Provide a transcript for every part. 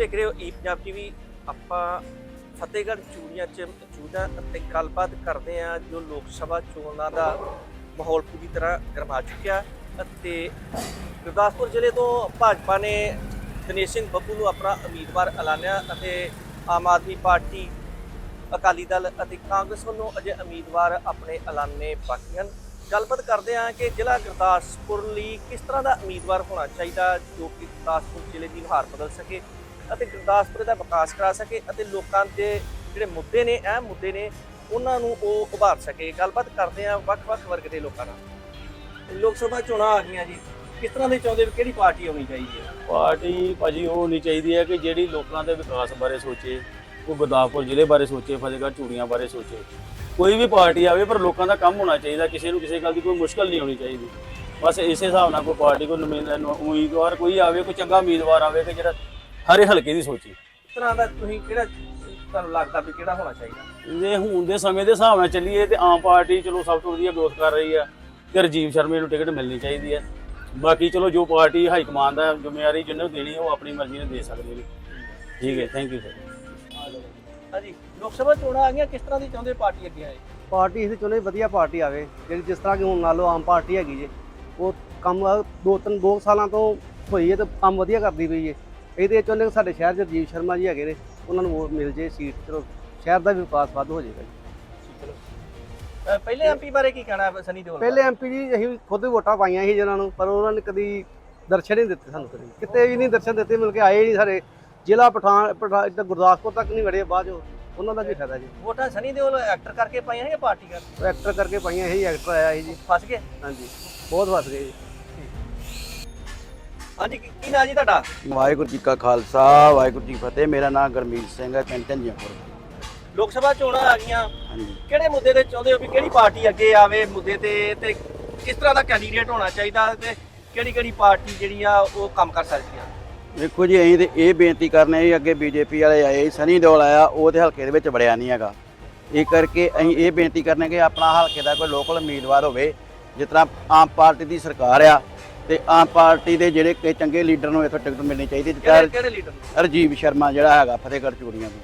ਦੇਖ ਰਹੇ ਹੋ ਈ ਪੰਜਾਬ ਟੀਵੀ, ਆਪਾਂ ਫਤਿਹਗੜ੍ਹ ਚੂੜੀਆਂ ਚ ਮੌਜੂਦਾ ਅਤੇ ਗੱਲਬਾਤ ਕਰਦੇ ਹਾਂ, ਜੋ ਲੋਕ ਸਭਾ ਚੋਣਾਂ ਦਾ ਮਾਹੌਲ ਪੂਰੀ ਤਰ੍ਹਾਂ ਗਰਮਾ ਚੁੱਕਿਆ ਅਤੇ ਗੁਰਦਾਸਪੁਰ ਜ਼ਿਲ੍ਹੇ ਤੋਂ ਭਾਜਪਾ ਨੇ ਦਿਨੇਸ਼ ਸਿੰਘ ਬੱਬੂ ਨੂੰ ਆਪਣਾ ਉਮੀਦਵਾਰ ਐਲਾਨਿਆ ਅਤੇ ਆਮ ਆਦਮੀ ਪਾਰਟੀ, ਅਕਾਲੀ ਦਲ ਅਤੇ ਕਾਂਗਰਸ ਵੱਲੋਂ ਅਜੇ ਉਮੀਦਵਾਰ ਆਪਣੇ ਐਲਾਨੇ ਬਾਕੀ ਹਨ। ਗੱਲਬਾਤ ਕਰਦੇ ਹਾਂ ਕਿ ਜ਼ਿਲ੍ਹਾ ਗੁਰਦਾਸਪੁਰ ਲਈ ਕਿਸ ਤਰ੍ਹਾਂ ਦਾ ਉਮੀਦਵਾਰ ਹੋਣਾ ਚਾਹੀਦਾ, ਜੋ ਕਿ ਗੁਰਦਾਸਪੁਰ ਜ਼ਿਲ੍ਹੇ ਦੀ ਨੁਹਾਰ ਬਦਲ ਸਕੇ। ਅਤੇ ਗੁਰਦਾਸਪੁਰ ਦਾ ਵਿਕਾਸ ਕਰਾ ਸਕੇ ਅਤੇ ਲੋਕਾਂ ਦੇ ਜਿਹੜੇ ਮੁੱਦੇ ਨੇ, ਅਹਿਮ ਮੁੱਦੇ ਨੇ, ਉਹਨਾਂ ਨੂੰ ਉਹ ਉਭਾਰ ਸਕੇ। ਗੱਲਬਾਤ ਕਰਦੇ ਹਾਂ ਵੱਖ-ਵੱਖ ਵਰਗ ਦੇ ਲੋਕਾਂ ਨਾਲ। ਲੋਕ ਸਭਾ ਚੋਣਾਂ ਆ ਗਈਆਂ ਜੀ। ਕਿਸ ਤਰ੍ਹਾਂ ਦੇ ਚਾਹੁੰਦੇ ਵੀ ਕਿਹੜੀ ਪਾਰਟੀ ਆਉਣੀ ਚਾਹੀਦੀ ਹੈ? ਪਾਰਟੀ ਭਾਜੀ ਉਹ ਹੋਣੀ ਚਾਹੀਦੀ ਹੈ ਕਿ ਜਿਹੜੀ ਲੋਕਾਂ ਦੇ ਵਿਕਾਸ ਬਾਰੇ ਸੋਚੇ, ਉਹ ਗੁਰਦਾਸਪੁਰ ਜ਼ਿਲ੍ਹੇ ਬਾਰੇ ਸੋਚੇ, ਫਤਿਹਗੜ੍ਹ ਚੂੜੀਆਂ ਬਾਰੇ ਸੋਚੇ। ਕੋਈ ਵੀ ਪਾਰਟੀ ਆਵੇ, ਪਰ ਲੋਕਾਂ ਦਾ ਕੰਮ ਹੋਣਾ ਚਾਹੀਦਾ, ਕਿਸੇ ਨੂੰ ਕਿਸੇ ਗੱਲ ਦੀ ਕੋਈ ਮੁਸ਼ਕਲ ਨਹੀਂ ਹੋਣੀ ਚਾਹੀਦੀ। ਬਸ ਇਸੇ ਹਿਸਾਬ ਨਾਲ ਕੋਈ ਪਾਰਟੀ, ਕੋਈ ਨੁਮਾਇੰਦਾ ਉਮੀਦਵਾਰ ਕੋਈ ਆਵੇ, ਕੋਈ ਚੰਗਾ ਉਮੀਦਵਾਰ ਆਵੇ ਕਿ ਜਿਹੜਾ ਹਰੇ ਹਲਕੇ ਦੀ ਸੋਚੇ। ਇਸ ਤਰ੍ਹਾਂ ਦਾ ਤੁਸੀਂ ਕਿਹੜਾ ਤੁਹਾਨੂੰ ਲੱਗਦਾ ਵੀ ਕਿਹੜਾ ਹੋਣਾ ਚਾਹੀਦਾ? ਜੇ ਹੁਣ ਦੇ ਸਮੇਂ ਦੇ ਹਿਸਾਬ ਨਾਲ ਚੱਲੀਏ ਤੇ ਆਮ ਪਾਰਟੀ ਚਲੋ ਸਭ ਤੋਂ ਵਧੀਆ ਗ੍ਰੋਥ ਕਰ ਰਹੀ ਹੈ ਤੇ ਰਜੀਵ ਸ਼ਰਮੇ ਨੂੰ ਟਿਕਟ ਮਿਲਣੀ ਚਾਹੀਦੀ ਹੈ ਬਾਕੀ ਚਲੋ ਜੋ ਪਾਰਟੀ ਹਾਈ ਕਮਾਂਡ ਦਾ ਜ਼ਿੰਮੇਵਾਰੀ ਜਿਹਨੂੰ ਦੇਣੀ ਹੈ ਉਹ ਆਪਣੀ ਮਰਜ਼ੀ ਨਾਲ ਦੇ ਸਕਦੇ ਨੇ। ਠੀਕ ਹੈ ਥੈਂਕ ਯੂ ਸਰ ਹਾਂਜੀ ਲੋਕ ਸਭਾ ਚੋਣਾਂ ਆ ਗਈਆਂ ਕਿਸ ਤਰ੍ਹਾਂ ਦੀ ਚਾਹੁੰਦੇ ਪਾਰਟੀ ਅੱਗੇ ਆਏ? ਪਾਰਟੀ ਇਸ ਚਾਹੁੰਦੇ ਵਧੀਆ ਪਾਰਟੀ ਆਵੇ ਜਿਹੜੀ ਜਿਸ ਤਰ੍ਹਾਂ ਕਿ ਹੁਣ ਮੰਨ ਲਓ ਆਮ ਪਾਰਟੀ ਹੈਗੀ ਜੇ ਉਹ ਕੰਮ ਦੋ ਤਿੰਨ ਦੋ ਸਾਲਾਂ ਤੋਂ ਹੋਈ ਹੈ ਤੇ ਕੰਮ ਵਧੀਆ ਕਰਦੀ ਪਈ ਹੈ ਇਹਦੇ ਚਾਹੁੰਦੇ ਕਿ ਸਾਡੇ ਸ਼ਹਿਰ 'ਚ ਰਜੀਵ ਸ਼ਰਮਾ ਜੀ ਹੈਗੇ ਨੇ ਉਹਨਾਂ ਨੂੰ ਵੋਟ ਮਿਲ ਜੇ ਸੀਟ ਚਲੋ ਸ਼ਹਿਰ ਦਾ ਵੀ ਵਿਕਾਸ ਵੱਧ ਹੋ ਜਾਏਗਾ ਜੀ। ਅ, ਪਹਿਲੇ ਐਮਪੀ ਬਾਰੇ ਕੀ ਕਹਿਣਾ ਹੈ ਸਨੀ ਦਿਓਲ? ਪਹਿਲੇ ਐਮਪੀ ਜੀ ਅਸੀਂ ਖੁਦ ਵੋਟਾਂ ਪਾਈਆਂ ਸੀ ਜਿਹਨਾਂ ਨੂੰ ਪਰ ਉਹਨਾਂ ਨੇ ਕਦੀ ਦਰਸ਼ਨ ਨਹੀਂ ਦਿੱਤੇ ਸਾਨੂੰ ਕਦੀ। ਕਿਤੇ ਵੀ ਨਹੀਂ ਦਰਸ਼ਨ ਦਿੱਤੇ ਮਿਲ ਕੇ ਆਏ ਨਹੀਂ ਸਾਡੇ ਜ਼ਿਲ੍ਹਾ ਪਠਾਨ ਪਠਾਨ ਇੱਧਰ ਗੁਰਦਾਸਪੁਰ ਤੱਕ ਨਹੀਂ ਵੜੇ ਬਾਅਦ ਚੋਂ ਉਹਨਾਂ ਦਾ ਕੀ ਫਾਇਦਾ ਜੀ। ਵੋਟਾਂ ਸਨੀ ਦਿਓਲ ਐਕਟਰ ਕਰਕੇ ਪਾਈਆਂ ਜਾਂ ਪਾਰਟੀ ਕਰਕੇ? ਉਹ ਐਕਟਰ ਕਰਕੇ ਪਾਈਆਂ ਇਹੀ ਐਕਟਰ ਆਇਆ ਸੀ ਜੀ। ਫਸ ਗਏ? ਹਾਂਜੀ ਬਹੁਤ ਵਸ ਗਏ ਜੀ। ਹਾਂਜੀ ਕੀ ਕੀ ਨਾਂ ਜੀ ਤੁਹਾਡਾ? ਵਾਹਿਗੁਰੂ ਜੀ ਕਾ ਖਾਲਸਾ ਵਾਹਿਗੁਰੂ ਜੀ ਕੀ ਫਤਿਹ। ਮੇਰਾ ਨਾਮ ਗਰਮੀਤ ਸਿੰਘ ਹੈ ਪਿੰਡ ਝੰਜੀਆਂਪੁਰ ਲੋਕ ਸਭਾ ਚੋਣਾਂ ਆ ਗਈਆਂ। ਹਾਂਜੀ। ਕਿਹੜੇ ਮੁੱਦੇ ਤੇ ਚਾਹੁੰਦੇ ਹੋ ਵੀ ਕਿਹੜੀ ਪਾਰਟੀ ਅੱਗੇ ਆਵੇ ਮੁੱਦੇ ਤੇ ਤੇ ਕਿਸ ਤਰ੍ਹਾਂ ਦਾ ਕੈਂਡੀਡੇਟ ਹੋਣਾ ਚਾਹੀਦਾ ਤੇ ਕਿਹੜੀ ਕਿਹੜੀ ਪਾਰਟੀ ਜਿਹੜੀ ਆ ਉਹ ਕੰਮ ਕਰ ਸਕਦੀ ਆ? ਵੇਖੋ ਜੀ ਅਸੀਂ ਤੇ ਇਹ ਬੇਨਤੀ ਕਰਨੇ ਜੀ ਅੱਗੇ ਬੀਜੇਪੀ ਵਾਲੇ ਆਏ ਸੀ, ਸਨੀ ਦਿਓਲ ਆਇਆ ਉਹ ਤੇ ਹਲਕੇ ਦੇ ਵਿੱਚ ਵੜਿਆ ਨਹੀਂ ਹੈਗਾ। ਇਹ ਕਰਕੇ ਅਸੀਂ ਇਹ ਬੇਨਤੀ ਕਰਨੇ ਕਿ ਆਪਣਾ ਹਲਕੇ ਦਾ ਕੋਈ ਲੋਕਲ ਉਮੀਦਵਾਰ ਹੋਵੇ ਜਿਸ ਤਰ੍ਹਾਂ ਆਮ ਪਾਰਟੀ ਦੀ ਸਰਕਾਰ ਆ ਤੇ ਆਮ ਪਾਰਟੀ ਦੇ ਜਿਹੜੇ ਕਿ ਚੰਗੇ ਲੀਡਰ ਨੂੰ ਇੱਥੋਂ ਟਿਕਟ ਮਿਲਣੀ ਚਾਹੀਦੀ ਕਿਹੜੇ ਕਿਹੜੇ ਲੀਡਰ ਰਜੀਵ ਸ਼ਰਮਾ ਜਿਹੜਾ ਹੈਗਾ ਫਤਿਹਗੜ੍ਹ ਚੂੜੀਆਂ ਤੋਂ।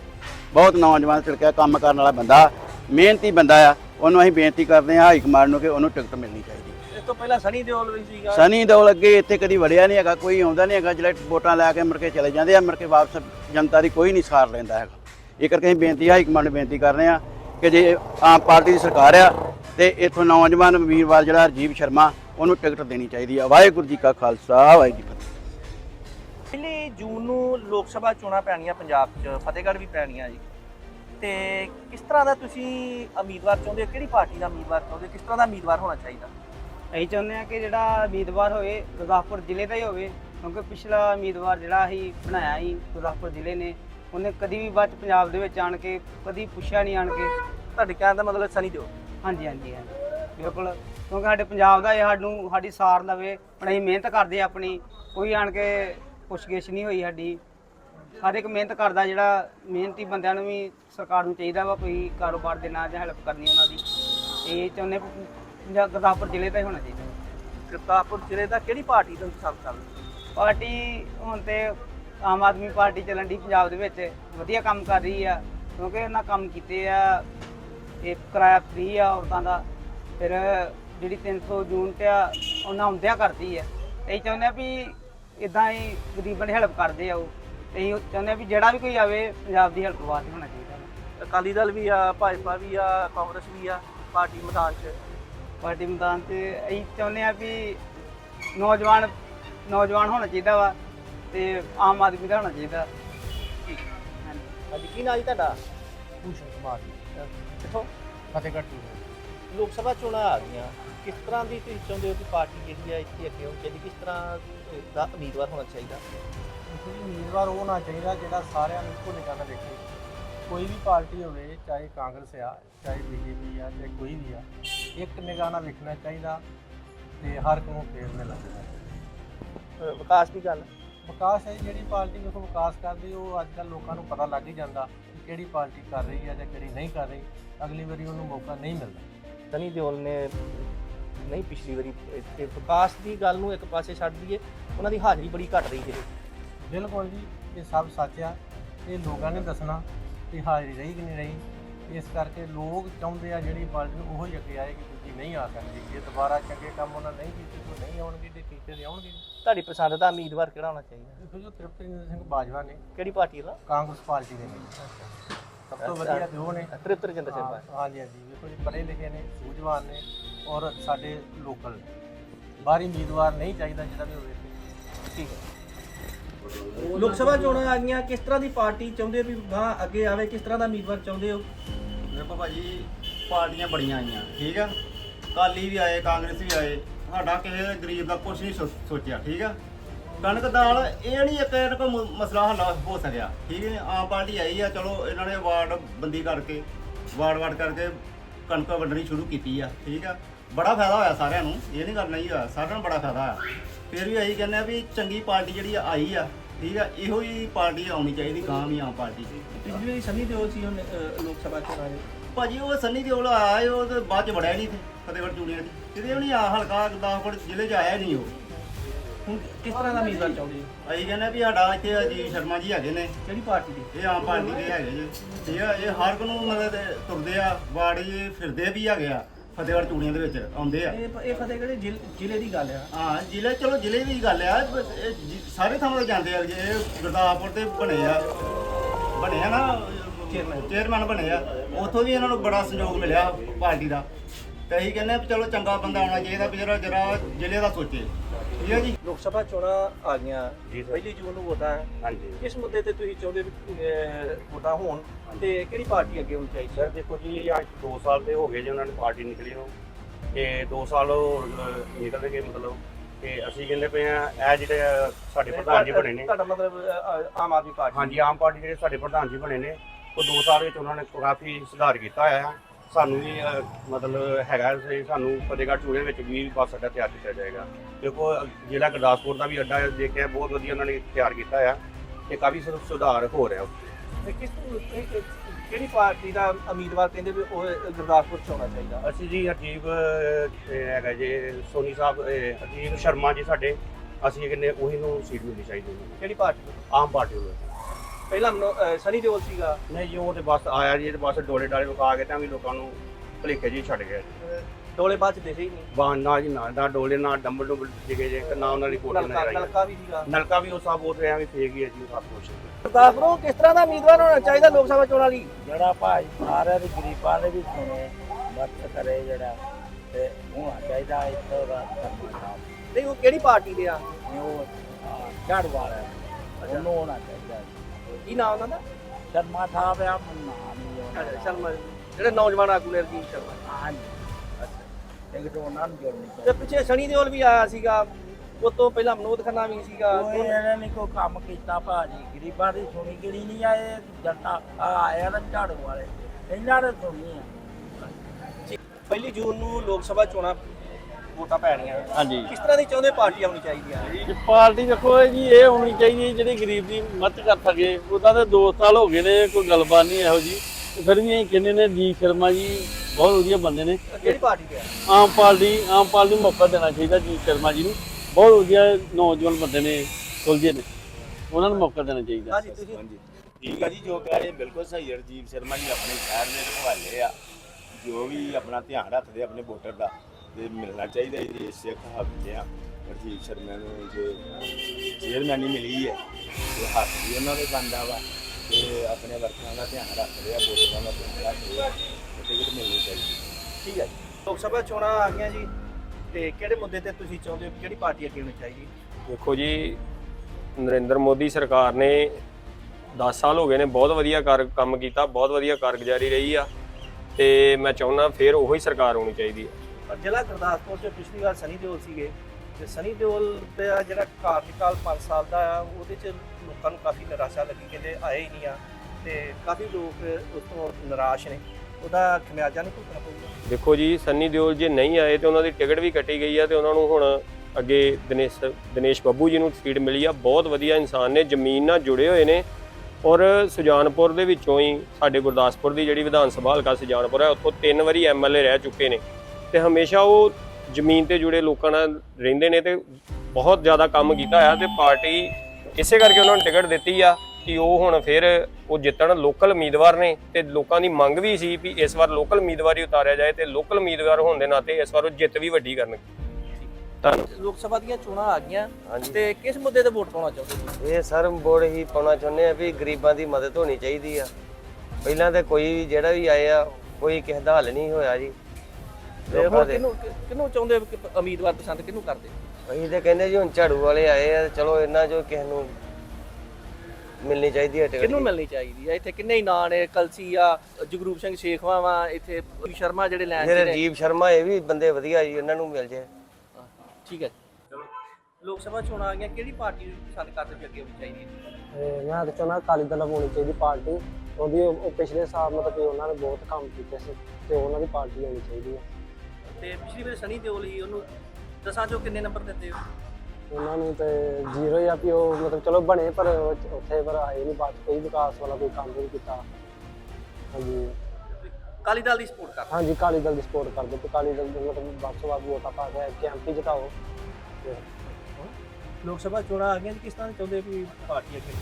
ਬਹੁਤ ਨੌਜਵਾਨ ਛਿੜਕਿਆ ਕੰਮ ਕਰਨ ਵਾਲਾ ਬੰਦਾ ਮਿਹਨਤੀ ਬੰਦਾ ਆ ਉਹਨੂੰ ਅਸੀਂ ਬੇਨਤੀ ਕਰਦੇ ਹਾਂ ਹਾਈ ਕਮਾਂਡ ਨੂੰ ਕਿ ਉਹਨੂੰ ਟਿਕਟ ਮਿਲਣੀ ਚਾਹੀਦੀ। ਇਸ ਤੋਂ ਪਹਿਲਾਂ ਸਨੀ ਦਿਓਲ ਵੀ ਸੀਗਾ। ਸਨੀ ਦੌਲ ਅੱਗੇ ਇੱਥੇ ਕਦੀ ਵੜਿਆ ਨਹੀਂ ਹੈਗਾ ਕੋਈ ਆਉਂਦਾ ਨਹੀਂ ਹੈਗਾ ਜਿਹੜੇ ਵੋਟਾਂ ਲੈ ਕੇ ਮੁੜ ਕੇ ਚਲੇ ਜਾਂਦੇ ਆ ਮੁੜ ਕੇ ਵਾਪਸ ਜਨਤਾ ਦੀ ਕੋਈ ਨਹੀਂ ਸਾਰ ਲੈਂਦਾ ਹੈਗਾ। ਇਹ ਕਰਕੇ ਅਸੀਂ ਬੇਨਤੀ ਹਾਈ ਕਮਾਂਡ ਨੂੰ ਬੇਨਤੀ ਕਰ ਰਹੇ ਆ ਕਿ ਜੇ ਆਮ ਪਾਰਟੀ ਦੀ ਸਰਕਾਰ ਆ ਤੇ ਇੱਥੋਂ ਨੌਜਵਾਨ ਵੀਰਵਾਲ ਜਿਹੜਾ ਰਜੀਵ ਸ਼ਰਮਾ ਉਹਨੂੰ ਟਿਕਟ ਦੇਣੀ ਚਾਹੀਦੀ ਆ। ਵਾਹਿਗੁਰੂ ਜੀ ਕਾ ਖਾਲਸਾ ਵਾਹਿਗੁਰੂ ਜੀ ਕੀ ਫਤਿਹ। ਪਹਿਲੀ ਜੂਨ ਨੂੰ ਲੋਕ ਸਭਾ ਚੋਣਾਂ ਪੈਣੀਆਂ ਪੰਜਾਬ 'ਚ ਫਤਿਹਗੜ੍ਹ ਵੀ ਪੈਣੀਆਂ ਜੀ। ਤੇ ਕਿਸ ਤਰ੍ਹਾਂ ਦਾ ਤੁਸੀਂ ਉਮੀਦਵਾਰ ਚਾਹੁੰਦੇ ਹੋ? ਕਿਹੜੀ ਪਾਰਟੀ ਦਾ ਉਮੀਦਵਾਰ ਚਾਹੁੰਦੇ ਹੋ? ਕਿਸ ਤਰ੍ਹਾਂ ਦਾ ਉਮੀਦਵਾਰ ਹੋਣਾ ਚਾਹੀਦਾ? ਅਸੀਂ ਚਾਹੁੰਦੇ ਹਾਂ ਕਿ ਜਿਹੜਾ ਉਮੀਦਵਾਰ ਹੋਵੇ ਗੁਰਦਾਸਪੁਰ ਜ਼ਿਲ੍ਹੇ ਦਾ ਹੀ ਹੋਵੇ ਕਿਉਂਕਿ ਪਿਛਲਾ ਉਮੀਦਵਾਰ ਜਿਹੜਾ ਅਸੀਂ ਬਣਾਇਆ ਸੀ ਗੁਰਦਾਸਪੁਰ ਜ਼ਿਲ੍ਹੇ ਨੇ ਉਹਨੇ ਕਦੀ ਵੀ ਬਾਅਦ 'ਚ ਪੰਜਾਬ ਦੇ ਵਿੱਚ ਆਣ ਕੇ ਕਦੀ ਪੁੱਛਿਆ ਨਹੀਂ ਆਣ ਕੇ। ਤੁਹਾਡੇ ਕਹਿਣ ਦਾ ਮਤਲਬ ਸਨੀ ਦਿਓ ਹਾਂਜੀ ਹਾਂਜੀ ਹਾਂਜੀ। ਬਿਲਕੁਲ ਕਿਉਂਕਿ ਸਾਡੇ ਪੰਜਾਬ ਦਾ ਇਹ ਸਾਨੂੰ ਸਾਡੀ ਸਾਰ ਲਵੇ ਹੁਣ ਅਸੀਂ ਮਿਹਨਤ ਕਰਦੇ ਹਾਂ ਆਪਣੀ ਕੋਈ ਆਣ ਕੇ ਪੁੱਛਗਿਛ ਨਹੀਂ ਹੋਈ ਸਾਡੀ। ਹਰ ਇੱਕ ਮਿਹਨਤ ਕਰਦਾ ਜਿਹੜਾ ਮਿਹਨਤੀ ਬੰਦਿਆਂ ਨੂੰ ਵੀ ਸਰਕਾਰ ਨੂੰ ਚਾਹੀਦਾ ਵਾ ਕੋਈ ਕਾਰੋਬਾਰ ਦੇਣਾ ਜਾਂ ਹੈਲਪ ਕਰਨੀ ਉਹਨਾਂ ਦੀ। ਇਹ ਚਾਹੁੰਦੇ ਪੰਜਾਬ ਗੁਰਦਾਸਪੁਰ ਜ਼ਿਲ੍ਹੇ ਦਾ ਹੀ ਹੋਣਾ ਚਾਹੀਦਾ। ਗੁਰਦਾਸਪੁਰ ਜ਼ਿਲ੍ਹੇ ਦਾ ਕਿਹੜੀ ਪਾਰਟੀ ਤੋਂ ਪਸੰਦ ਕਰਦੇ ਹੋ? ਪਾਰਟੀ ਹੁਣ ਤੇ ਆਮ ਆਦਮੀ ਪਾਰਟੀ ਚੱਲਣ ਦੀ ਪੰਜਾਬ ਦੇ ਵਿੱਚ ਵਧੀਆ ਕੰਮ ਕਰ ਰਹੀ ਆ ਕਿਉਂਕਿ ਉਹਨਾਂ ਕੰਮ ਕੀਤੇ ਆ ਇਹ ਕਿਰਾਇਆ ਫ੍ਰੀ ਆ ਔਰਤਾਂ ਦਾ। ਫਿਰ ਜਿਹੜੀ 300 ਜੂਨ ਤੇ ਆ ਉਹਨਾਂ ਹੁੰਦਿਆਂ ਕਰਦੀ ਆ। ਤੇ ਅਸੀਂ ਚਾਹੁੰਦੇ ਆ ਵੀ ਇਦਾਂ ਹੀ ਗਰੀਬਾਂ ਦੀ ਹੈਲਪ ਕਰਦੇ ਆ ਉਹ। ਤੇ ਅਸੀਂ ਚਾਹੁੰਦੇ ਆ ਵੀ ਜਿਹੜਾ ਵੀ ਕੋਈ ਆਵੇ ਪੰਜਾਬ ਦੀ ਹੈਲਪ ਵਾਸਤੇ ਹੋਣਾ ਚਾਹੀਦਾ। ਅਕਾਲੀ ਦਲ ਵੀ ਆ ਭਾਜਪਾ ਵੀ ਆ ਕਾਂਗਰਸ ਵੀ ਆ ਪਾਰਟੀ ਮੈਦਾਨ 'ਚ। ਪਾਰਟੀ ਮੈਦਾਨ ਤੇ ਅਸੀਂ ਚਾਹੁੰਦੇ ਆ ਵੀ ਨੌਜਵਾਨ ਨੌਜਵਾਨ ਹੋਣਾ ਚਾਹੀਦਾ ਵਾ ਤੇ ਆਮ ਆਦਮੀ ਦਾ ਹੋਣਾ ਚਾਹੀਦਾ। ਹਾਂਜੀ। ਹਾਂਜੀ ਕੀ ਨਾਂ ਜੀ ਤੁਹਾਡਾ? ਭੂਸ਼ਣ ਕੁਮਾਰ ਕਿੱਥੋਂ? ਫਤਿਹਗੜ੍ਹ ਲੋਕ ਸਭਾ ਚੋਣਾਂ ਆ ਗਈਆਂ ਕਿਸ ਤਰ੍ਹਾਂ ਦੀ ਤੁਸੀਂ ਚਾਹੁੰਦੇ ਹੋ ਕਿ ਪਾਰਟੀ ਜਿਹੜੀ ਆ ਇੱਥੇ ਅੱਗੇ ਹੋਣੀ ਚਾਹੀਦੀ ਕਿਸ ਤਰ੍ਹਾਂ ਦਾ ਉਮੀਦਵਾਰ ਹੋਣਾ ਚਾਹੀਦਾ? ਉਮੀਦਵਾਰ ਉਹ ਹੋਣਾ ਚਾਹੀਦਾ ਜਿਹੜਾ ਸਾਰਿਆਂ ਨੂੰ ਇੱਕੋ ਨਿਗਾਹ ਨਾਲ ਵੇਖੇ ਕੋਈ ਵੀ ਪਾਰਟੀ ਹੋਵੇ ਚਾਹੇ ਕਾਂਗਰਸ ਆ ਚਾਹੇ ਬੀਜੇਪੀ ਆ ਚਾਹੇ ਕੋਈ ਵੀ ਆ ਇੱਕ ਨਿਗਾਹ ਨਾਲ ਵੇਖਣਾ ਚਾਹੀਦਾ ਤੇ ਹਰ ਇੱਕ ਨੂੰ ਫੇਰ ਮਿਲਣਾ ਚਾਹੀਦਾ। ਵਿਕਾਸ ਦੀ ਗੱਲ। ਵਿਕਾਸ ਹੈ ਜਿਹੜੀ ਪਾਰਟੀ ਵੇਖੋ ਵਿਕਾਸ ਕਰਦੀ ਉਹ ਅੱਜ ਕੱਲ੍ਹ ਲੋਕਾਂ ਨੂੰ ਪਤਾ ਲੱਗ ਹੀ ਜਾਂਦਾ ਕਿਹੜੀ ਪਾਰਟੀ ਕਰ ਰਹੀ ਹੈ ਜਾਂ ਕਿਹੜੀ ਨਹੀਂ ਕਰ ਰਹੀ। ਅਗਲੀ ਵਾਰੀ ਉਹਨੂੰ ਮੌਕਾ ਨਹੀਂ ਮਿਲਦਾ। ਸਨੀ ਦਿਓਲ ਨੇ ਨਹੀਂ ਪਿਛਲੀ ਵਾਰੀ ਇੱਥੇ ਵਿਕਾਸ ਦੀ ਗੱਲ ਨੂੰ ਇੱਕ ਪਾਸੇ ਛੱਡ ਦਈਏ ਉਹਨਾਂ ਦੀ ਹਾਜ਼ਰੀ ਬੜੀ ਘਟ ਰਹੀ ਹੈ। ਬਿਲਕੁਲ ਜੀ ਇਹ ਸਭ ਸੱਚ ਆ। ਇਹ ਲੋਕਾਂ ਨੇ ਦੱਸਣਾ ਕਿ ਹਾਜ਼ਰੀ ਰਹੀ ਕਿ ਨਹੀਂ ਰਹੀ। ਇਸ ਕਰਕੇ ਲੋਕ ਚਾਹੁੰਦੇ ਆ ਜਿਹੜੀ ਪਾਰਟੀ ਨੂੰ ਉਹੀ ਅੱਗੇ ਆਏਗੀ ਦੂਜੀ ਨਹੀਂ ਆ ਸਕਦੀ। ਜੇ ਦੁਬਾਰਾ ਚੰਗੇ ਕੰਮ ਉਹਨਾਂ ਨਹੀਂ ਕੀਤੇ ਤਾਂ ਨਹੀਂ ਆਉਣਗੇ ਤੇ ਕੀਤੇ ਤੇ ਆਉਣਗੇ। ਤੁਹਾਡੀ ਪਸੰਦ ਦਾ ਉਮੀਦਵਾਰ ਕਿਹੜਾ ਹੋਣਾ ਚਾਹੀਦਾ? ਦੇਖੋ ਜੋ ਤ੍ਰਿਪਤਿੰਦਰ ਸਿੰਘ ਬਾਜਵਾ ਨੇ। ਕਿਹੜੀ ਪਾਰਟੀ ਦਾ? ਕਾਂਗਰਸ ਪਾਰਟੀ ਦੇ ਨੇ। ਸਭ ਤੋਂ ਵਧੀਆ ਉਹ ਨੇ। ਤ੍ਰਿਪਤ ਰਜਿੰਦਰ ਸਿੰਘ ਹਾਂ, ਹਾਂਜੀ ਹਾਂਜੀ ਵੇਖੋ ਜੀ ਪੜ੍ਹੇ ਲਿਖੇ ਨੇ ਸੂਝਵਾਨ ਨੇ ਔਰ ਸਾਡੇ ਲੋਕਲ ਨੇ। ਬਾਹਰੀ ਉਮੀਦਵਾਰ ਨਹੀਂ ਚਾਹੀਦਾ ਜਿਹੜਾ ਵੀ ਹੋਵੇ। ਠੀਕ ਹੈ। ਲੋਕ ਸਭਾ ਚੋਣਾਂ ਆ ਗਈਆਂ ਕਿਸ ਤਰ੍ਹਾਂ ਦੀ ਪਾਰਟੀ ਚਾਹੁੰਦੇ ਵੀ ਗਾਂ ਅੱਗੇ ਆਵੇ ਕਿਸ ਤਰ੍ਹਾਂ ਦਾ ਉਮੀਦਵਾਰ ਚਾਹੁੰਦੇ ਹੋ? ਦੇਖੋ ਭਾਜੀ ਪਾਰਟੀਆਂ ਬੜੀਆਂ ਆਈਆਂ ਠੀਕ ਆ? ਕਾਲੀ ਵੀ ਆਏ ਕਾਂਗਰਸ ਵੀ ਆਏ। ਸਾਡਾ ਕਿਸੇ ਗਰੀਬ ਦਾ ਕੁਝ ਨਹੀਂ ਸੋਚਿਆ ਠੀਕ ਆ? ਕਣਕ ਦਾਲ ਇਹ ਨਹੀਂ ਇੱਕ ਇਹਨਾਂ ਮ- ਮਸਲਾ ਹੱਲ ਹੋ ਸਕਿਆ। ਠੀਕ ਹੈ ਆਮ ਪਾਰਟੀ ਆਈ ਆ ਚਲੋ ਇਹਨਾਂ ਨੇ ਵਾਰਡ ਬੰਦੀ ਕਰਕੇ ਵਾਰਡ ਵਾਰਡ ਕਰਕੇ ਕਣਕ ਵੰਡਣੀ ਸ਼ੁਰੂ ਕੀਤੀ ਆ ਠੀਕ ਆ? ਬੜਾ ਫਾਇਦਾ ਹੋਇਆ ਸਾਰਿਆਂ ਨੂੰ ਇਹ ਨਹੀਂ ਗੱਲ ਨਹੀਂ ਹੋਇਆ ਸਾਰਿਆਂ ਨੂੰ ਬੜਾ ਫਾਇਦਾ ਹੋਇਆ। ਫਿਰ ਵੀ ਅਸੀਂ ਕਹਿੰਦੇ ਆ ਵੀ ਚੰਗੀ ਪਾਰਟੀ ਜਿਹੜੀ ਆਈ ਆ ਠੀਕ ਆ? ਇਹੋ ਹੀ ਪਾਰਟੀ ਆਉਣੀ ਚਾਹੀਦੀ ਵੀ ਆਮ ਪਾਰਟੀ। ਪਿਛਲੀ ਸੰਨੀ ਦਿਓਲ ਸੀ ਉਹਨੇ ਲੋਕ ਸਭਾ ਚੋਣਾਂ ਦੇ ਭਾਜੀ ਉਹ ਸੰਨੀ ਦਿਓਲ ਆਇਆ ਉਹ ਬਾਅਦ ਚ ਵੜਿਆ ਨਹੀਂ ਤੇ ਫਤਿਹਗੜ੍ਹ ਚੂੜੀਆਂ ਦੀ ਕਿਤੇ ਵੀ ਨਹੀਂ ਆ ਹਲਕਾ ਗੁਰਦਾਸਪੁਰ ਜ਼ਿਲ੍ਹੇ ਚ ਆਇਆ ਨਹੀਂ ਉਹ। ਹੁਣ ਕਿਸ ਤਰ੍ਹਾਂ ਦਾ ਉਮੀਦਵਾਰ ਚਾਹੁੰਦੇ ਹੋ? ਅਸੀਂ ਕਹਿੰਦੇ ਵੀ ਸਾਡਾ ਇੱਥੇ ਅਜੀਤ ਸ਼ਰਮਾ ਜੀ ਹੈਗੇ ਨੇ। ਕਿਹੜੀ ਪਾਰਟੀ ਦੀ? ਇਹ ਆਮ ਪਾਰਟੀ ਦੇ ਹੈਗੇ ਜੀ। ਠੀਕ ਆ ਇਹ ਹਰ ਇੱਕ ਨੂੰ ਮਤਲਬ ਤੇ ਤੁਰਦੇ ਆ ਬਾੜੀ ਫਿਰਦੇ ਵੀ ਹੈਗੇ ਆ ਫਤਿਹਗੜ੍ਹ ਚੂੜੀਆਂ ਦੇ ਵਿੱਚ ਆਉਂਦੇ ਆ। ਇਹ ਇਹ ਫਤਿਹਗੜ੍ਹ ਜ਼ਿਲ- ਜ਼ਿਲ੍ਹੇ ਦੀ ਗੱਲ ਆ। ਹਾਂ ਜ਼ਿਲ੍ਹੇ ਚਲੋ ਜ਼ਿਲ੍ਹੇ ਦੀ ਗੱਲ ਆ ਬਸ ਇਹ ਜਿ- ਸਾਰੇ ਥਾਂ ਤੇ ਜਾਂਦੇ ਆ ਜੇ ਇਹ ਗੁਰਦਾਸਪੁਰ ਤੇ ਬਣੇ ਆ। ਬਣੇ ਆ ਨਾ। ਚੇਅਰਮੈਨ ਬਣੇ ਆ। ਉੱਥੋਂ ਵੀ ਇਹਨਾਂ ਨੂੰ ਬੜਾ ਸਹਿਯੋਗ ਮਿਲਿਆ ਪਾਰਟੀ ਦਾ। ਤੇ ਅਸੀਂ ਕਹਿੰਦੇ ਆ ਵੀ ਚਲੋ ਚੰਗਾ ਬੰਦਾ ਆਉਣਾ ਚਾਹੀਦਾ ਵੀ ਜਿਹੜਾ ਜਰਾ ਜ਼ਿਲ੍ਹੇ ਦਾ ਸੋਚੇ। ਠੀਕ ਹੈ ਜੀ। ਲੋਕ ਸਭਾ ਚੋਣਾਂ ਆ ਗਈਆਂ। ਪਹਿਲੀ ਜੂਨ ਨੂੰ ਵੋਟਾਂ ਹੈ। ਹਾਂਜੀ। ਕਿਸ ਮੁੱਦੇ ਤੇ ਤੁਸੀਂ ਚਾਹੁੰਦੇ ਵੀ ਅਹ, ਵੋਟਾਂ ਹੋਣ ਤੇ ਕਿਹੜੀ ਪਾਰਟੀ ਅੱਗੇ ਹੋਣੀ ਚਾਹੀਦੀ ਸਰ ਦੇਖੋ ਜੀ ਅੱਜ 2 ਸਾਲ ਦੇ ਹੋ ਗਏ ਜੀ ਉਹਨਾਂ ਨੇ ਪਾਰਟੀ ਨਿਕਲੀ ਨੂੰ। ਤੇ 2 ਸਾਲ ਹੋਰ ਨਿਕਲ ਗਏ ਮਤਲਬ। ਤੇ ਅਸੀਂ ਕਹਿੰਦੇ ਪਏ ਆ ਇਹ ਜਿਹੜੇ ਸਾਡੇ ਪ੍ਰਧਾਨ ਜੀ ਬਣੇ ਨੇ। ਤੁਹਾਡਾ ਮਤਲਬ ਅਹ, ਆਮ ਆਦਮੀ ਪਾਰਟੀ। ਹਾਂਜੀ ਆਮ ਪਾਰਟੀ ਜਿਹੜੇ ਸਾਡੇ ਪ੍ਰਧਾਨ ਜੀ ਬਣੇ ਨੇ। ਉਹ 2 ਸਾਲ ਵਿੱਚ ਉਹਨਾਂ ਨੇ ਕਾਫੀ ਸੁਧਾਰ ਕੀਤਾ ਹੋਇਆ ਹੈ। ਸਾਨੂੰ ਵੀ ਅਹ, ਮਤਲਬ ਹੈਗਾ ਸੀ ਸਾਨੂੰ ਫਤਿਹਗੜ੍ਹ ਚੂੜੇ ਵਿੱਚ ਵੀ ਬੱਸ ਅੱਡਾ ਤਿਆਰ ਕੀਤਾ ਜਾਏਗਾ। ਦੇਖੋ ਜ਼ਿਲ੍ਹਾ ਗੁਰਦਾਸਪੁਰ ਦਾ ਵੀ ਅੱਡਾ ਦੇਖਿਆ ਬਹੁਤ ਵਧੀਆ ਉਹਨਾਂ ਨੇ ਤਿਆਰ ਕੀਤਾ ਆ ਤੇ ਕਾਫੀ ਸੁ- ਸੁਧਾਰ ਹੋ ਰਿਹਾ ਉੱਥੇ। ਤੇ ਕਿਸ ਕਿ- ਕਿ- ਕਿਹੜੀ ਪਾਰਟੀ ਦਾ ਉਮੀਦਵਾਰ ਕਹਿੰਦੇ ਵੀ ਉਹ ਗੁਰਦਾਸਪੁਰ ਚ ਹੋਣਾ ਚਾਹੀਦਾ? ਅਸੀਂ ਜੀ ਅਜੀਬ ਅਹ, ਇਹ ਹੈਗਾ ਜੀ ਸੋਨੀ ਸਾਹਿਬ ਅਜੀਬ ਸ਼ਰਮਾ ਜੀ ਸਾਡੇ ਅਸੀਂ ਕਹਿੰਦੇ ਉਹੀ ਨੂੰ ਸੀਟ ਮਿਲਣੀ ਚਾਹੀਦੀ ਹੈ। ਕਿਹੜੀ ਪਾਰਟੀ? ਆਮ ਪਾਰਟੀ ਨੂੰ। ਪਹਿਲਾਂ ਮਨੋ- ਅਹ, ਸਨੀ ਦਿਓਲ ਸੀਗਾ। ਨਹੀਂ ਜੀ ਉਹ ਤੇ ਬਸ ਆਇਆ ਜੀ ਤੇ ਬਸ ਡੋਲੇ ਡਾਲੇ ਵਿਖਾ ਕੇ ਤਾਂ ਵੀ ਲੋਕਾਂ ਨੂੰ ਭਲੇਖੇ ਜੀ ਛੱਡ ਗਿਆ ਅਹ, ਡੋਲੇ ਬਾਅਦ ਚ ਦਿਖੇ ਹੀ ਨਹੀਂ। ਬਾਣ ਨਾ ਜੀ ਨਾ ਨਾ ਡੋਲੇ ਨਾ ਡੰਬਲ ਡੁੰਬਲ ਦਿਖੇ ਜੇ ਤੇ ਨਾ ਉਹਨਾਂ ਦੀ ਕੋਟੀ ਨਲਕਾ ਨਜ਼ਰ ਆਈ ਨਲਕਾ ਵੀ ਸੀਗਾ। ਨਲਕਾ ਵੀ ਉਹ ਸਭ ਉਹ ਤੇ ਐਵੇਂ ਫੇਕ ਹੀ ਹੈ ਜੀ ਸਭ ਕੁਛ। ਗੁਰਦਾਸਪੁਰੋਂ ਕਿਸ ਤਰ੍ਹਾਂ ਦਾ ਉਮੀਦਵਾਰ ਹੋਣਾ ਚਾਹੀਦਾ ਲੋਕ ਸਭਾ ਚੋਣਾਂ ਲਈ? ਜਿਹੜਾ ਭਾਈ ਸਾਰਿਆਂ ਦੇ ਗਰੀਬਾਂ ਦੇ ਵੀ ਸੁਣੇ ਮਦਦ ਕਰੇ ਜਿਹੜਾ ਤੇ ਹੋਣਾ ਚਾਹੀਦਾ ਇੱਥੋਂ ਦਾ ਸਰਕਾਰ ਨਹੀਂ ਉਹ ਕਿਹੜੀ ਪਾਰਟੀ ਦੇ ਆ? ਉਹ ਝੜ ਵਾਲਾ। ਉਹਨੂੰ ਹੋਣਾ ਚਾਹੀਦਾ। ਕੀ ਨਾਮ ਉਹਨਾਂ ਦਾ? ਸ਼ਰਮਾ ਸਾਹਿਬ ਆ ਮੈਨੂੰ ਨਾਮ ਨਹੀਂ ਆਉਂਦਾ ਸ਼ਰਮਾ ਜਿਹੜੇ ਨੌਜਵਾਨ ਆਗੂ ਨੇ ਰਜੀਵ ਸ਼ਰਮਾ ਹਾਂਜੀ। ਇੱਕ ਤਾਂ ਉਹਨਾਂ ਨੂੰ ਜੋੜਨੀ ਤੇ ਚਾਹੀਦੀ। ਪਿੱਛੇ ਸਣੀ ਦਿਓਲ ਵੀ ਆਇਆ ਸੀਗਾ। ਉਹ ਤੋਂ ਪਹਿਲਾਂ ਮਨੋਦ ਖੰਨਾ ਵੀ ਸੀਗਾ। ਇਹਨਾਂ ਨੇ ਕੋਈ ਕੰਮ ਕੀਤਾ ਭਾਜੀ। ਗਰੀਬਾਂ ਦੀ ਸੁਣੀ ਕਿਹੜੀ ਨਹੀਂ ਆਏ। ਜਨਤਾ ਆਇਆ ਨਾ ਝਾੜੂ ਵਾਲੇ। ਇਹਨਾਂ ਨੇ ਸੁਣੀ ਆ। ਪਹਿਲੀ ਜੂਨ ਨੂੰ ਲੋਕ ਸਭਾ ਚੋਣਾਂ ਵੋਟਾਂ ਪੈਣੀਆਂ। ਹਾਂਜੀ। ਕਿਸ ਤਰ੍ਹਾਂ ਦੀ ਚਾਹੁੰਦੇ ਪਾਰਟੀ ਆਉਣੀ ਚਾਹੀਦੀ ਆ? ਇਹ ਪਾਰਟੀ ਦੇਖੋ ਜੀ ਇਹ ਹੋਣੀ ਚਾਹੀਦੀ ਹੈ ਜਿਹੜੀ ਗਰੀਬ ਦੀ ਮਦਦ ਕਰ ਸਕੇ। ਉਹਦਾ ਤੇ 2 ਸਾਲ ਹੋ ਗਏ ਨੇ ਕੋਈ ਗੱਲਬਾਤ ਨਹੀਂ ਇਹੋ ਜੀ। ਫਿਰ ਵੀ ਅਸੀਂ ਕਹਿੰਦੇ ਨੇ ਜੀ ਸ਼ਰਮਾ ਜੀ ਬਹੁਤ ਵਧੀਆ ਬੰਦੇ ਨੇ। ਕਿਹੜੀ ਪਾਰਟੀ ਦੇ ਆ? ਆਮ ਪਾਰਟੀ ਆਮ ਪਾਰਟੀ ਨੂੰ ਮੌਕਾ ਦੇਣਾ ਚਾਹੀਦਾ ਜੀ ਸ਼ਰਮਾ ਜੀ ਨੂੰ। ਬਹੁਤ ਵਧੀਆ ਨੌਜਵਾਨ ਬੰਦੇ ਨੇ ਸੁਲਝੇ ਨੇ। ਉਹਨਾਂ ਨੂੰ ਮੌਕਾ ਦੇਣਾ ਚਾਹੀਦਾ। ਹਾਂਜੀ ਤੁਸੀਂ? ਠੀਕ ਹੈ ਜੀ ਜੋ ਕਹਿ ਰਹੇ ਬਿਲਕੁਲ ਸਹੀ ਹੈ ਰਜੀਵ ਸ਼ਰਮਾ ਜੀ ਆਪਣੇ ਸ਼ਹਿਰ ਦੇ ਰਖਵਾਲੇ ਆ। ਜੋ ਵੀ ਆਪਣਾ ਧਿਆਨ ਰੱਖਦੇ ਆਪਣੇ ਵੋਟਰ ਦਾ। ਤੇ ਮਿਲਣਾ ਚਾਹੀਦਾ ਇਹ ਸਿੱਖ ਹੱਕ ਆ। ਰਜੀਵ ਸ਼ਰਮਾ ਨੂੰ ਜੋ ਚੇਅਰਮੈਨੀ ਮਿਲੀ ਹੈ ਤੇ ਹੱਥ ਵੀ ਉਹਨਾਂ ਦੇ ਬੰਦਾ ਵਾ ਤੇ ਆਪਣੇ ਵਰਕਰਾਂ ਦਾ ਧਿਆਨ ਰੱਖਦੇ ਆ ਵੋਟਰਾਂ ਦਾ ਧਿਆਨ ਰੱਖਦੇ ਆ ਟਿਕਟ ਮਿਲਣੀ ਚਾਹੀਦੀ ਠੀਕ ਹੈ ਜੀ। ਲੋਕ ਸਭਾ ਚੋਣਾਂ ਆ ਗਈਆਂ ਜੀ ਤੇ ਕਿਹੜੇ ਮੁੱਦੇ ਤੇ ਤੁਸੀਂ ਚਾਹੁੰਦੇ ਹੋ ਕਿ ਕਿਹੜੀ ਪਾਰਟੀ ਅੱਗੇ ਹੋਣੀ ਚਾਹੀਦੀ ਦੇਖੋ ਜੀ ਨਰਿੰਦਰ ਮੋਦੀ ਸਰਕਾਰ ਨੇ 10 ਸਾਲ ਹੋ ਗਏ ਨੇ ਬਹੁਤ ਵਧੀਆ ਕਰ ਕੰਮ ਕੀਤਾ ਬਹੁਤ ਵਧੀਆ ਕਾਰਗੁਜ਼ਾਰੀ ਰਹੀ ਆ ਤੇ ਮੈਂ ਚਾਹੁੰਦਾ ਫਿਰ ਉਹੀ ਸਰਕਾਰ ਹੋਣੀ ਚਾਹੀਦੀ ਹੈ। ਪਰ ਜ਼ਿਲ੍ਹਾ ਗੁਰਦਾਸਪੁਰ ਚ ਪਿਛਲੀ ਵਾਰ ਸਨੀ ਦਿਓਲ ਸੀਗੇ ਤੇ ਸਨੀ ਦਿਓਲ ਦਾ ਜਿਹੜਾ ਕਾਰਜਕਾਲ 5 ਸਾਲ ਦਾ ਆ, ਉਹਦੇ ਚ ਲੋਕਾਂ ਨੂੰ ਕਾਫੀ ਨਿਰਾਸ਼ਾ ਲੱਗੀ, ਕਹਿੰਦੇ ਆਏ ਹੀ ਨਹੀਂ ਆ ਤੇ ਕਾਫੀ ਲੋਕ ਉਸ ਤੋਂ ਨਿਰਾਸ਼ ਨੇ। ਉਹਦਾ ਖਮਿਆਜਾ ਨਹੀਂ ਭੁਗਤਣਾ ਪਊਗਾ। ਦੇਖੋ ਜੀ, ਸੰਨੀ ਦਿਓਲ ਜੇ ਨਹੀਂ ਆਏ ਤੇ ਉਹਨਾਂ ਦੀ ਟਿਕਟ ਵੀ ਕੱਟੀ ਗਈ ਆ ਤੇ ਉਹਨਾਂ ਨੂੰ ਹੁਣ ਅੱਗੇ ਦਿਨੇਸ਼ ਦਿਨੇਸ਼ ਬੱਬੂ ਜੀ ਨੂੰ ਸੀਟ ਮਿਲੀ ਆ। ਬਹੁਤ ਵਧੀਆ ਇਨਸਾਨ ਨੇ, ਜ਼ਮੀਨ ਨਾਲ ਜੁੜੇ ਹੋਏ ਨੇ ਔਰ ਸੁਜਾਨਪੁਰ ਦੇ ਵਿੱਚੋਂ ਹੀ ਸਾਡੇ ਗੁਰਦਾਸਪੁਰ ਦੀ ਜਿਹੜੀ ਵਿਧਾਨ ਸਭਾ ਹਲਕਾ ਸੁਜਾਨਪੁਰ ਹੈ, ਉੱਥੋਂ ਤਿੰਨ ਵਾਰੀ ਐਮਐਲਏ ਰਹਿ ਚੁੱਕੇ ਨੇ। ਤੇ ਹਮੇਸ਼ਾ ਉਹ ਜ਼ਮੀਨ ਤੇ ਜੁੜੇ ਲੋਕਾਂ ਨਾਲ ਰਹਿੰਦੇ ਨੇ ਤੇ ਬਹੁਤ ਜ਼ਿਆਦਾ ਕੰਮ ਕੀਤਾ ਆ ਤੇ ਪਾਰਟੀ ਇਸੇ ਕਰਕੇ ਉਹਨਾਂ ਨੂੰ ਟਿਕਟ ਦਿੱਤੀ ਆ ਕਿ ਉਹ ਹੁਣ ਫਿਰ ਉਹ ਜਿੱਤਣ ਲੋਕਲ ਉਮੀਦਵਾਰ ਨੇ ਤੇ ਲੋਕਾਂ ਦੀ ਮੰਗ ਵੀ ਸੀ ਵੀ ਇਸ ਵਾਰ ਲੋਕਲ ਉਮੀਦਵਾਰ ਹੀ ਉਤਾਰਿਆ ਜਾਏ ਤੇ ਲੋਕਲ ਉਮੀਦਵਾਰ ਹੋਣ ਦੇ ਨਾਤੇ ਇਸ ਵਾਰ ਉਹ ਜਿੱਤ ਵੀ ਵੱਡੀ ਕਰਨਗੇ। ਧੰਨਵਾਦ। ਲੋਕ ਸਭਾ ਦੀਆਂ ਚੋਣਾਂ ਆ ਗਈਆਂ ਹਾਂਜੀ। ਤੇ ਕਿਸ ਮੁੱਦੇ ਤੇ ਵੋਟ ਪਾਉਣਾ ਚਾਹੁੰਦੇ ਹੋ ਇਹ ਸਰ ਬੋਰਡ ਹੀ ਪਾਉਣਾ ਚਾਹੁੰਦੇ ਆ ਵੀ ਗਰੀਬਾਂ ਦੀ ਮਦਦ ਹੋਣੀ ਚਾਹੀਦੀ ਆ। ਪਹਿਲਾਂ ਤੇ ਕੋਈ ਵੀ ਜਿਹੜਾ ਵੀ ਆਏ ਆ ਕੋਈ ਕਿਸੇ ਦਾ ਹੱਲ ਨਹੀਂ ਹੋਇਆ ਜੀ। ਤੇ ਲੋਕਾਂ ਹੁਣ ਦੇ। ਕਿਹਨੂੰ ਕਿਹਨੂੰ ਚਾਹੁੰਦੇ ਹੋ ਕਿ ਉਮੀਦਵਾਰ ਪਸੰਦ ਕਿਹਨੂੰ ਕਰਦੇ? ਅਸੀਂ ਤੇ ਕਹਿੰਦੇ ਜੀ ਹੁਣ ਝਾੜੂ ਵਾਲੇ ਆਏ ਆ ਚਲੋ ਇਹਨਾਂ ਚੋਂ ਕਿਸੇ ਨੂੰ ਮਿਲਣੀ ਚਾਹੀਦੀ ਹੈ ਟਿਕਟ ਕਿਹਨੂੰ ਜੀ। ਮਿਲਣੀ ਚਾਹੀਦੀ ਹੈ ਇੱਥੇ ਕਿੰਨੇ ਹੀ ਨਾਂ ਨੇ ਕਲਸੀ ਆ ਜਗਰੂਪ ਸਿੰਘ ਸ਼ੇਖਵਾ ਵਾ ਇੱਥੇ ਸ਼ਰਮਾ ਜਿਹੜੇ ਲੈਣ ਜਿਹੜੇ ਚ ਨੇ ਰਾਜੀਵ ਸ਼ਰਮਾ ਇਹ ਵੀ ਬੰਦੇ ਵਧੀਆ ਜੀ ਇਹਨਾਂ ਨੂੰ ਮਿਲ ਜਾਏ ਠੀਕ ਹੈ। ਲੋਕ ਸਭਾ ਚੋਣਾਂ ਆ ਗਈਆਂ ਕਿਹੜੀ ਪਾਰਟੀ ਨੂੰ ਪਸੰਦ ਕਰਦੇ ਵੀ ਅੱਗੇ ਹੋਣੀ ਚਾਹੀਦੀ? ਹੈ ਮੈਂ ਤਾਂ ਚਾਹੁੰਦਾ ਅਕਾਲੀ ਦਲ ਹੋਣੀ ਚਾਹੀਦੀ ਪਾਰਟੀ। ਉਹਦੀ ਉਹ ਪਿਛਲੇ ਸਾਲ ਮਤਲਬ ਕਿ ਉਹਨਾਂ ਨੇ ਬਹੁਤ ਕੰਮ ਕੀਤੇ ਸੀ ਤੇ ਉਹਨਾਂ ਦੀ ਪਾਰਟੀ ਹੋਣੀ ਚਾਹੀਦੀ ਹੈ ਤੇ ਪਿਛਲੀ ਵਾਰ ਸਨੀ ਦਿਓਲ ਹੀ ਉਹਨੂੰ ਦਸਾਂ ਚੋਂ ਕਿੰਨੇ ਨੰਬਰ ਦਿੱਤੇ ਹੋ ਉਹਨਾਂ ਨੂੰ ਤੇ ਜ਼ੀਰੋ ਹੀ ਆ ਵੀ ਉਹ ਮਤਲਬ ਚਲੋ ਬਣੇ ਪਰ ਉਹ ਉੱਥੇ ਪਰ ਆਏ ਨਹੀਂ ਬਾਅਦ 'ਚ ਕੋਈ ਵਿਕਾਸ ਵਾਲਾ ਕੋਈ ਕੰਮ ਨਹੀਂ ਕੀਤਾ। ਹਾਂਜੀ। ਅਕਾਲੀ ਦਲ ਦੀ ਸਪੋਰਟ ਕਰ। ਹਾਂਜੀ ਕਾਲੀ ਦਲ ਦੀ ਸਪੋਰਟ ਕਰਦੇ ਤੇ ਕਾਲੀ ਦਲ ਨੂੰ ਮਤਲਬ ਵੱਧ ਤੋਂ ਵੱਧ ਵੋਟਾਂ ਪਾ ਕੇ ਕਿ ਐਮਪੀ ਜਿਤਾਓ। ਤੇ ਲੋਕ ਸਭਾ ਚੋਣਾਂ ਆ ਗਈਆਂ ਕਿਸ ਤਰ੍ਹਾਂ ਚਾਹੁੰਦੇ ਵੀ ਪਾਰਟੀ ਅੱਗੇ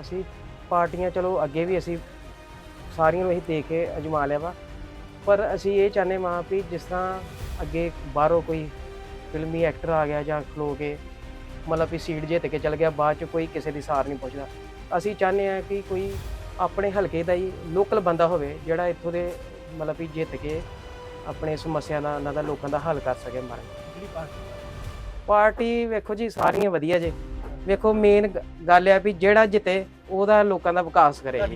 ਅਸੀਂ ਪਾਰਟੀਆਂ ਚਲੋ ਅੱਗੇ ਵੀ ਅਸੀਂ ਸਾਰੀਆਂ ਨੂੰ ਅਸੀਂ ਦੇਖ ਕੇ ਅਜਮਾ ਲਿਆ ਵਾ। ਪਰ ਅਸੀਂ ਇਹ ਚਾਹੁੰਦੇ ਮਾਂ ਵੀ ਜਿਸ ਤਰ੍ਹਾਂ ਅੱਗੇ ਬਾਹਰੋਂ ਕੋਈ ਫਿਲਮੀ ਐਕਟਰ ਆ ਗਿਆ ਜਾਂ ਖਲੋ ਕੇ ਮਤਲਬ ਵੀ ਸੀਟ ਜਿੱਤ ਕੇ ਚਲ ਗਿਆ ਬਾਅਦ ਚ ਕੋਈ ਕਿਸੇ ਦੀ ਸਾਰ ਨਹੀਂ ਪੁੱਛਦਾ। ਅਸੀਂ ਚਾਹੁੰਦੇ ਆ ਕਿ ਕੋਈ ਆਪਣੇ ਹਲਕੇ ਦਾ ਹੀ ਲੋਕਲ ਬੰਦਾ ਹੋਵੇ ਜਿਹੜਾ ਇੱਥੋਂ ਦੇ ਮਤਲਬ ਵੀ ਜਿੱਤ ਕੇ ਆਪਣੇ ਸਮੱਸਿਆ ਦਾ ਉਹਨਾਂ ਦਾ ਲੋਕਾਂ ਦਾ ਹੱਲ ਕਰ ਸਕੇ ਮਾਰੇ ਪਾਰਟੀ ਵੇਖੋ ਜੀ ਸਾਰੀਆਂ ਵਧੀਆ ਜੇ। ਵੇਖੋ ਮੇਨ ਗੱਲ ਆ ਵੀ ਜਿਹੜਾ ਜਿੱਤੇ ਉਹਦਾ ਲੋਕਾਂ ਦਾ ਵਿਕਾਸ ਕਰੇ ਹੈ?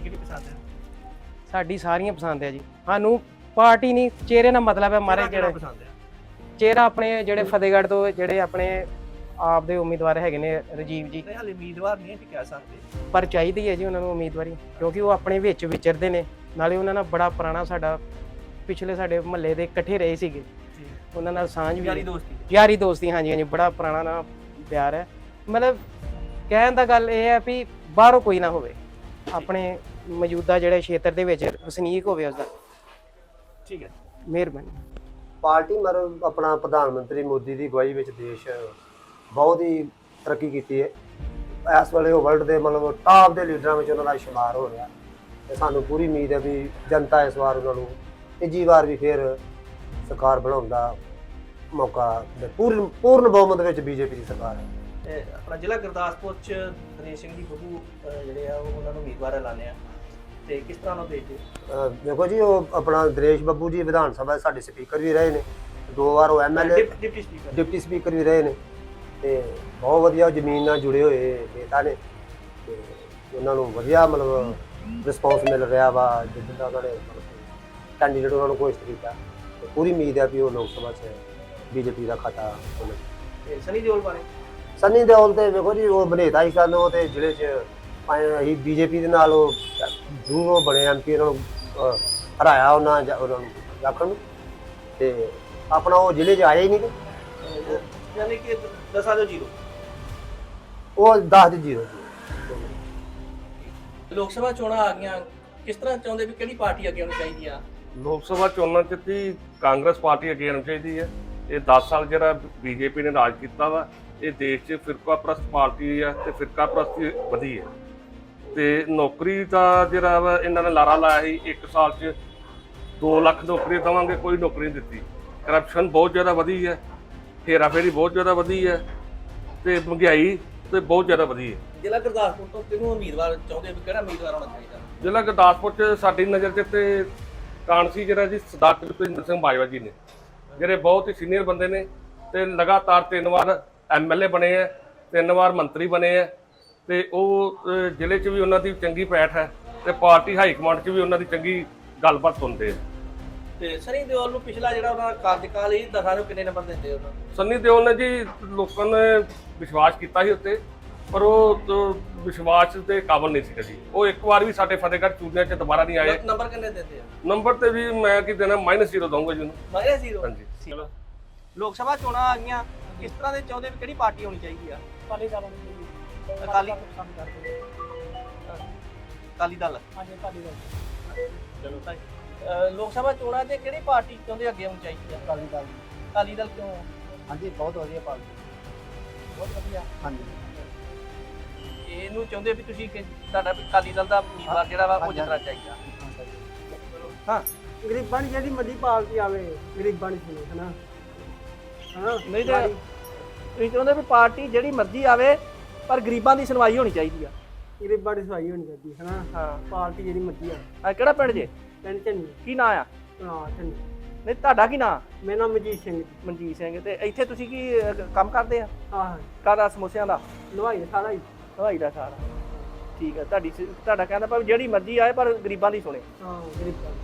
ਸਾਡੀ ਸਾਰੀਆਂ ਪਸੰਦ ਆ ਜੀ। ਸਾਨੂੰ ਪਾਰਟੀ ਨਹੀਂ ਚਿਹਰੇ ਨਾਲ ਮਤਲਬ ਹੈ ਮਾਰੇ ਕਿਹੜਾ ਜਿਹੜੇ। ਪਸੰਦ ਹੈ? ਚਿਹਰਾ ਆਪਣੇ ਜਿਹੜੇ ਫਤਿਹਗੜ੍ਹ ਤੋਂ ਜਿਹੜੇ ਆਪਣੇ ਆਪ ਦੇ ਉਮੀਦਵਾਰ ਹੈਗੇ ਨੇ ਰਜੀਵ ਜੀ। ਨਹੀਂ ਹਾਲੇ ਉਮੀਦਵਾਰ ਨਹੀਂ ਕਿ ਕਹਿ ਸਕਦੇ। ਪਰ ਚਾਹੀਦੀ ਹੈ ਜੀ ਉਹਨਾਂ ਨੂੰ ਉਮੀਦਵਾਰੀ ਕਿਉਂਕਿ ਉਹ ਆਪਣੇ ਵਿੱਚ ਵਿਚਰਦੇ ਨੇ। ਨਾਲੇ ਉਹਨਾਂ ਨਾਲ ਬੜਾ ਪੁਰਾਣਾ ਸਾਡਾ ਪਿਛਲੇ ਸਾਡੇ ਮਹੱਲੇ ਦੇ ਇਕੱਠੇ ਰਹੇ ਸੀਗੇ। ਉਹਨਾਂ ਨਾਲ ਸਾਂਝ ਵੀ ਯਾਰੀ। ਦੋਸਤੀ। ਯਾਰੀ ਦੋਸਤੀ ਹਾਂਜੀ ਹਾਂਜੀ ਬੜਾ ਪੁਰਾਣਾ ਨਾ ਪਿਆਰ ਹੈ। ਮਤਲਬ ਕਹਿਣ ਦਾ ਗੱਲ ਇਹ ਹੈ ਵੀ ਬਾਹਰੋਂ ਕੋਈ ਨਾ ਹੋਵੇ। ਆਪਣੇ ਮੌਜੂਦਾ ਜਿਹੜੇ ਖੇਤਰ ਦੇ ਵਿੱਚ ਵਸਨੀਕ ਹੋਵੇ ਉਸਦਾ। ਠੀਕ ਹੈ। ਮਿਹਰਬਾਨੀ। ਪਾਰਟੀ ਮਤਲਬ ਆਪਣਾ ਪ੍ਰਧਾਨ ਮੰਤਰੀ ਮੋਦੀ ਦੀ ਅਗਵਾਈ ਵਿੱਚ ਦੇਸ਼ ਬਹੁਤ ਹੀ ਤਰੱਕੀ ਕੀਤੀ ਹੈ। ਇਸ ਵੇਲੇ ਉਹ ਵਰਲਡ ਦੇ ਮਤਲਬ ਟਾਪ ਦੇ ਲੀਡਰਾਂ ਵਿੱਚ ਉਹਨਾਂ ਦਾ ਸ਼ੁਮਾਰ ਹੋ ਰਿਹਾ। ਤੇ ਸਾਨੂੰ ਪੂਰੀ ਉਮੀਦ ਹੈ ਵੀ ਜਨਤਾ ਇਸ ਵਾਰ ਉਹਨਾਂ ਨੂੰ ਤੀਜੀ ਵਾਰ ਵੀ ਫਿਰ ਸਰਕਾਰ ਬਣਾਉਣ ਦਾ ਮੌਕਾ ਦੇ ਪੂਰਨ ਪੂਰਨ ਬਹੁਮਤ ਵਿੱਚ ਬੀਜੇਪੀ ਦੀ ਸਰਕਾਰ ਹੈ। ਤੇ ਆਪਣਾ ਜ਼ਿਲ੍ਹਾ ਗੁਰਦਾਸਪੁਰ ਚ ਦਿਨੇਸ਼ ਸਿੰਘ ਜੀ ਬੱਬੂ ਅਹ ਜਿਹੜੇ ਆ ਉਹ ਉਹਨਾਂ ਨੂੰ ਉਮੀਦਵਾਰ ਐਲਾਨੇ ਆ। ਤੇ ਕਿਸ ਤਰ੍ਹਾਂ ਨੂੰ ਦੇਖਦੇ ਅਹ ਦੇਖੋ ਜੀ ਉਹ ਆਪਣਾ ਦਿਨੇਸ਼ ਬੱਬੂ ਜੀ ਵਿਧਾਨ ਸਭਾ ਦੇ ਸਾਡੇ ਸਪੀਕਰ ਵੀ ਰਹੇ ਨੇ। ਦੋ ਵਾਰ ਉਹ MLA dep- deputy speaker. Deputy speaker ਵੀ ਰਹੇ ਨੇ। ਤੇ ਬਹੁਤ ਵਧੀਆ ਜ਼ਮੀਨ ਨਾਲ ਜੁੜੇ ਹੋਏ ਨੇਤਾ ਨੇ। ਤੇ ਉਹਨਾਂ ਨੂੰ ਵਧੀਆ ਮਤਲਬ ਰਿਸਪੌਂਸ ਮਿਲ ਰਿਹਾ ਵਾ ਜਿੱਦਾਂ ਦਾ ਉਹਨਾਂ ਨੇ ਕੈਂਡੀਡੇਟ ਉਹਨਾਂ ਨੂੰ ਘੋਸ਼ਿਤ ਕੀਤਾ। ਤੇ ਪੂਰੀ ਉਮੀਦ ਹੈ ਵੀ ਉਹ ਲੋਕ ਸਭਾ 'ਚ ਬੀਜੇਪੀ ਦਾ ਖਾਤਾ ਖੋਲ੍ਹਣ ਤੇ ਸਨੀ ਦਿਓਲ ਬਾਰੇ? ਸੰਨੀ ਦਿਓਲ ਤੇ ਵੇਖੋ ਜੀ ਉਹ ਬਨੇਤਾ ਹੀ ਸਨ ਉਹ ਤੇ ਜ਼ਿਲ੍ਹੇ 'ਚ ਅਸੀਂ ਬੀਜੇਪੀ ਦੇ ਨਾਲ ਉਹ ਉਹ ਬਣੇ ਐਮਪੀ ਨੂੰ ਅਹ, ਹਰਾਇਆ ਉਹਨਾਂ ਜਾਂ ਉਹਨਾਂ ਨੂੰ ਨੂੰ। ਤੇ ਆਪਣਾ ਉਹ ਜ਼ਿਲ੍ਹੇ 'ਚ ਆਇਆ ਹੀ ਨਹੀਂ ਤੇ ਅਹ ਯਾਨੀ ਕਿ ਦਸਾਂ ਤੋਂ ਜ਼ੀਰੋ। ਉਹ 10 ਜ਼ੀਰੋ। ਲੋਕ ਸਭਾ ਚੋਣਾਂ ਆ ਗਈਆਂ ਕਿਸ ਤਰ੍ਹਾਂ ਚਾਹੁੰਦੇ ਵੀ ਕਿਹੜੀ ਪਾਰਟੀ ਅੱਗੇ ਆਉਣੀ ਚਾਹੀਦੀ ਆ? ਲੋਕ ਸਭਾ ਚੋਣਾਂ 'ਚ ਤੀ ਕਾਂਗਰਸ ਪਾਰਟੀ ਅੱਗੇ ਆਉਣੀ ਚਾਹੀਦੀ ਹੈ ਇਹ 10 ਸਾਲ ਜਿਹੜਾ ਬੀਜੇਪੀ ਨੇ ਰਾਜ ਕੀਤਾ ਵਾ ਇਹ ਦੇਸ਼ 'ਚ ਫਿਰਕਾ ਪ੍ਰਸਤ ਪਾਰਟੀ ਆ ਤੇ ਫਿਰਕਾ ਪ੍ਰਸਤੀ ਵਧੀ ਹੈ ਤੇ ਨੌਕਰੀ ਦਾ ਜਿਹੜਾ ਵਾ ਇਹਨਾਂ ਨੇ ਲਾਰਾ ਲਾਇਆ ਸੀ ਇੱਕ ਸਾਲ 'ਚ 2 ਲੱਖ ਨੌਕਰੀ ਦੇਵਾਂਗੇ ਕੋਈ ਨੌਕਰੀ ਨਹੀਂ ਦਿੱਤੀ। ਕਰਪਸ਼ਨ ਬਹੁਤ ਜ਼ਿਆਦਾ ਵਧੀ ਹੈ ਹੇਰਾਫੇਰੀ ਬਹੁਤ ਜ਼ਿਆਦਾ ਵਧੀ ਹੈ ਤੇ ਮਹਿੰਗਾਈ ਤੇ ਬਹੁਤ ਜ਼ਿਆਦਾ ਵਧੀ ਹੈ। ਜ਼ਿਲ੍ਹਾ ਗੁਰਦਾਸਪੁਰ ਤੋਂ ਕਿਹਨੂੰ ਉਮੀਦਵਾਰ ਚਾਹੁੰਦੇ ਵੀ ਕਿਹੜਾ ਉਮੀਦਵਾਰ ਹੋਣਾ ਚਾਹੀਦਾ? ਜ਼ਿਲ੍ਹਾ ਗੁਰਦਾਸਪੁਰ 'ਚ ਸਾਡੀ ਨਜ਼ਰ 'ਚ ਤੇ ਕਾਂਗਰਸੀ ਜਿਹੜਾ ਜੀ ਸਰਦਾਰ ਭੁਪਿੰਦਰ ਸਿੰਘ ਬਾਜਵਾ ਜੀ ਨੇ ਜਿਹੜੇ ਬਹੁਤ ਹੀ ਸੀਨੀਅਰ ਬੰਦੇ ਨੇ ਤੇ ਲਗਾਤਾਰ ਤਿੰਨ ਵਾਰ ਐਮਐਲਏ ਬਣੇ ਆ ਤਿੰਨ ਵਾਰ ਮੰਤਰੀ ਬਣੇ ਆ ਤੇ ਉਹ ਅਹ, ਜ਼ਿਲ੍ਹੇ 'ਚ ਵੀ ਉਹਨਾਂ ਦੀ ਚੰਗੀ ਪੈਠ ਹੈ ਤੇ ਪਾਰਟੀ ਹਾਈ ਕਮਾਂਡ 'ਚ ਵੀ ਉਹਨਾਂ ਦੀ ਚੰਗੀ ਗੱਲਬਾਤ ਸੁਣਦੇ ਆ। ਤੇ ਸਨੀ ਦਿਓਲ ਨੂੰ ਪਿਛਲਾ ਜਿਹੜਾ ਉਹਨਾਂ ਦਾ ਕਾਰਜਕਾਲ ਸੀ ਦਸਾਂ ਨੂੰ ਕਿੰਨੇ ਨੰਬਰ ਦਿੰਦੇ ਉਹਨਾਂ ਨੂੰ? ਸੰਨੀ ਦਿਓਲ ਨੇ ਜੀ ਲੋਕਾਂ ਨੇ ਵਿਸ਼ਵਾਸ ਕੀਤਾ ਸੀ ਉੱਤੇ ਪਰ ਉਹ ਵਿਸ਼ਵਾਸ ਦੇ ਕਾਬਲ ਨਹੀਂ ਸੀ ਜੀ ਉਹ ਇੱਕ ਵਾਰ ਵੀ ਸਾਡੇ ਫਤਿਹਗੜ੍ਹ ਚੂੜੀਆਂ 'ਚ ਦੁਬਾਰਾ ਨਹੀਂ ਆਏ। ਨੰਬਰ ਕਿੰਨੇ ਦਿੰਦੇ ਆ? ਨੰਬਰ ਤੇ ਵੀ ਮੈਂ ਕੀ ਦੇਣਾ ਮਾਈਨਸ ਜ਼ੀਰੋ ਦਊਂਗਾ ਜੀ ਉਹਨੂੰ। ਮਾਇਨਸ ਜ਼ੀਰੋ ਹਾਂਜੀ। ਚਲੋ। ਲੋਕ ਸਭਾ ਚੋਣਾਂ ਆ ਗਈਆਂ ਕਿਸ ਤਰ੍ਹਾਂ ਦੇ ਚਾਹੁੰਦੇ ਵੀ ਕਿਹੜੀ ਪਾਰਟੀ ਹੋਣੀ ਚਾਹੀਦੀ ਆ? ਅਕਾਲੀ ਦਲ ਅਕਾਲੀ? ਪਸੰਦ ਕਰਦੇ ਅਕਾਲੀ ਦਲ? ਹਾਂਜੀ ਅਕਾਲੀ ਦਲ। ਚਲੋ ਤਾਂ ਅਹ ਲੋਕ ਸਭਾ ਚੋਣਾਂ ਤੇ ਕਿਹੜੀ ਪਾਰਟੀ ਚਾਹੁੰਦੇ ਅੱਗੇ ਆਉਣੀ ਚਾਹੀਦੀ ਆ ਅਕਾਲੀ ਦਲ। ਅਕਾਲੀ ਦਲ ਕਿਉਂ? ਹਾਂਜੀ ਬਹੁਤ ਵਧੀਆ ਪਾਰਟੀ। ਬਹੁਤ ਵਧੀਆ। ਹਾਂਜੀ। ਇਹਨੂੰ ਚਾਹੁੰਦੇ ਵੀ ਤੁਸੀਂ ਕਿ ਤੁਹਾਡਾ ਵੀ ਅਕਾਲੀ ਦਲ ਦਾ ਉਮੀਦਵਾਰ ਜਿਹੜਾ ਵਾ ਉਹ ਜਿੱਤਣਾ ਚਾਹੀਦਾ ਹਾਂ। ਗਰੀਬਾਂ ਦੀ ਜਿਹੜੀ ਮਰਜ਼ੀ ਪਾਰਟੀ ਆਵੇ ਗਰੀਬਾਂ ਦੀ ਸੁਣੇ ਹਨਾ? ਹਨਾ ਨਹੀਂ ਤੇ ਤੁਸੀਂ ਚਾਹੁੰਦੇ ਵੀ ਪਾਰਟੀ ਜਿਹੜੀ ਮਰਜ਼ੀ ਆਵੇ ਪਰ ਗਰੀਬਾਂ ਦੀ ਸੁਣਵਾਈ ਹੋਣੀ ਚਾਹੀਦੀ ਆ। ਗਰੀਬਾਂ ਦੀ ਸਹਾਈ ਹੋਣੀ ਚਾਹੀਦੀ ਹਨਾ? ਹਾਂ। ਪਾਰਟੀ ਜਿਹੜੀ ਮਰਜ਼ੀ ਆ। ਆ ਕਿਹੜਾ ਪਿੰਡ ਜੇ? ਪਿੰਡ ਚੰਨੀ ਕੀ ਨਾਂ ਆ? ਹਾਂ ਚੰਨੀ ਨਹੀਂ ਤੁਹਾਡਾ ਕੀ ਨਾਂ? ਮੇਰਾ ਨਾਮ ਮਜੀਤ ਸਿੰਘ ਜੀ। ਮਨਜੀਤ ਸਿੰਘ ਤੇ ਇੱਥੇ ਤੁਸੀਂ ਕੀ ਅਹ, ਕੰਮ ਕਰਦੇ ਆ? ਆਹ ਕਾਹਦਾ ਸਮੋਸਿਆਂ ਦਾ? ਲਵਾਈ ਸਾਰਾ ਹੀ। ਹਵਾਈ ਦਾ ਸਾਰਾ। ਠੀਕ ਹੈ ਤੁਹਾਡੀ ਸ- ਤੁਹਾਡਾ ਕਹਿੰਦਾ ਭਾਵੇਂ ਜਿਹੜੀ ਮਰਜ਼ੀ ਆਏ ਪਰ ਗਰੀਬਾਂ ਦੀ ਸੁਣੇ। ਹਾਂ ਗਰੀਬਾਂ ਦੀ।